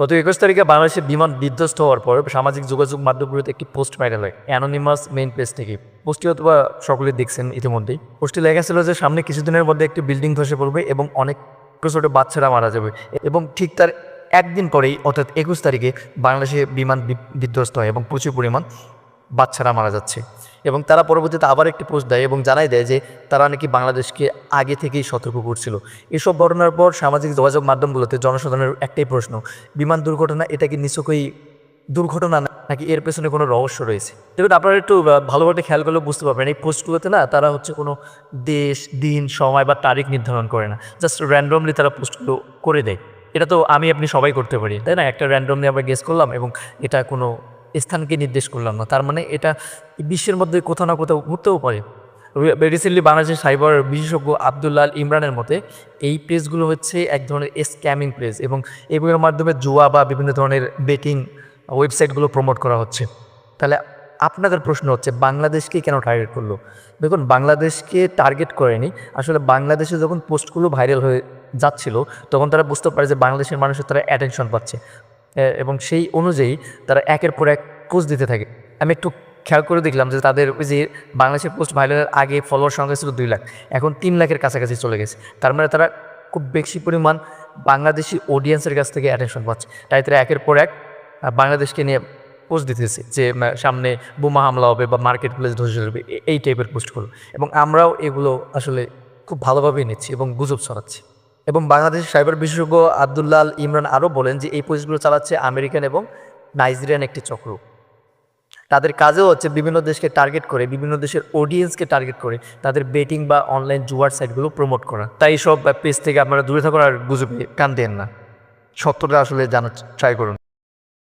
গত একুশ তারিখে বাংলাদেশের বিমান বিধ্বস্ত হওয়ার পর সামাজিক যোগাযোগ মাধ্যমগুলোতে একটি পোস্ট ভাইরাল হয় অ্যানোনিমাস মেইন পেজ থেকে। পোস্টটি অথবা সকলে দেখছেন ইতিমধ্যেই। পোস্টটি লেখা ছিল যে, সামনে কিছুদিনের মধ্যে একটি বিল্ডিং ধসে পড়বে এবং অনেক ছোটো ছোটো বাচ্চারা মারা যাবে এবং ঠিক তার একদিন পরেই, অর্থাৎ একুশ তারিখে বাংলাদেশে বিমান বিধ্বস্ত হয় এবং প্রচুর পরিমাণ বাচ্চারা মারা যাচ্ছে। এবং তারা পরবর্তীতে আবার একটি পোস্ট দেয় এবং জানাই দেয় যে তারা নাকি বাংলাদেশকে আগে থেকেই সতর্ক করছিল। এসব ঘটনার পর সামাজিক যোগাযোগ মাধ্যমগুলোতে জনসাধারণের একটাই প্রশ্ন, বিমান দুর্ঘটনা এটা কি নিশ্চয়ই দুর্ঘটনা নাকি এর পেছনে কোনো রহস্য রয়েছে? দেখুন, আপনারা একটু ভালোভাবে খেয়াল করলে বুঝতে পারবেন, এই পোস্টগুলোতে না তারা হচ্ছে কোনো দেশ, দিন, সময় বা তারিখ নির্ধারণ করে না জাস্ট র্যান্ডমলি তারা পোস্টগুলো করে দেয়। এটা তো আমি, আপনি সবাই করতে পারি, তাই না? একটা র্যান্ডমলি আমরা গেস করলাম এবং এটা কোনো স্থানকে নির্দেশ করলাম না। তার মানে এটা বিশ্বের মধ্যে কোথাও না কোথাও ঘুরতেও পারে। রিসেন্টলি বাংলাদেশের সাইবার বিশেষজ্ঞ আবদুল্লাল ইমরানের মতে এই প্লেসগুলো হচ্ছে এক ধরনের স্ক্যামিং প্লেস এবং এগুলোর মাধ্যমে জুয়া বা বিভিন্ন ধরনের বেটিং ওয়েবসাইটগুলো প্রমোট করা হচ্ছে। তাহলে আপনাদের প্রশ্ন হচ্ছে, বাংলাদেশকে কেন টার্গেট করল? দেখুন, বাংলাদেশকে টার্গেট করেনি। আসলে বাংলাদেশে যখন পোস্টগুলো ভাইরাল হয়ে যাচ্ছিল, তখন তারা বুঝতে পারে যে বাংলাদেশের মানুষের তারা অ্যাটেনশন পাচ্ছে। এবং সেই অনুযায়ী তারা একের পর এক কোচ দিতে থাকে। আমি একটু খেয়াল করে দেখলাম যে তাদের ওই যে বাংলাদেশের পোস্ট ভাইরালের আগে ফলোয়ার সংখ্যা ছিল দুই লাখ। এখন তিন লাখের কাছাকাছি চলে গেছে। তার মানে তারা খুব বেশি পরিমাণ বাংলাদেশি অডিয়েন্সের কাছ থেকে অ্যাটেনশন পাচ্ছে। তাই তারা একের পর এক বাংলাদেশকে নিয়ে পোস্ট দিতেছে যে সামনে বোমা হামলা হবে বা মার্কেট প্লেস ধসে যাবে। এই টাইপের পোস্টগুলো। এবং আমরাও এগুলো আসলে খুব ভালোভাবেই নিচ্ছি এবং গুজব ছড়াচ্ছি। এবং বাংলাদেশ সাইবার বিশেষজ্ঞ আবদুল্লাল ইমরান আরও বলেন যে এই পোস্টগুলো চালাচ্ছে আমেরিকান এবং নাইজেরিয়ান একটি চক্র। তাদের কাজেও হচ্ছে বিভিন্ন দেশকে টার্গেট করে, বিভিন্ন দেশের অডিয়েন্সকে টার্গেট করে তাদের বেটিং বা অনলাইন জুয়ার সাইটগুলো প্রমোট করা। তাই সব পেজ থেকে আপনারা দূরে থাকুন আর গুজবে কান দেন না। সত্যটা আসলে জানার ট্রাই করুন।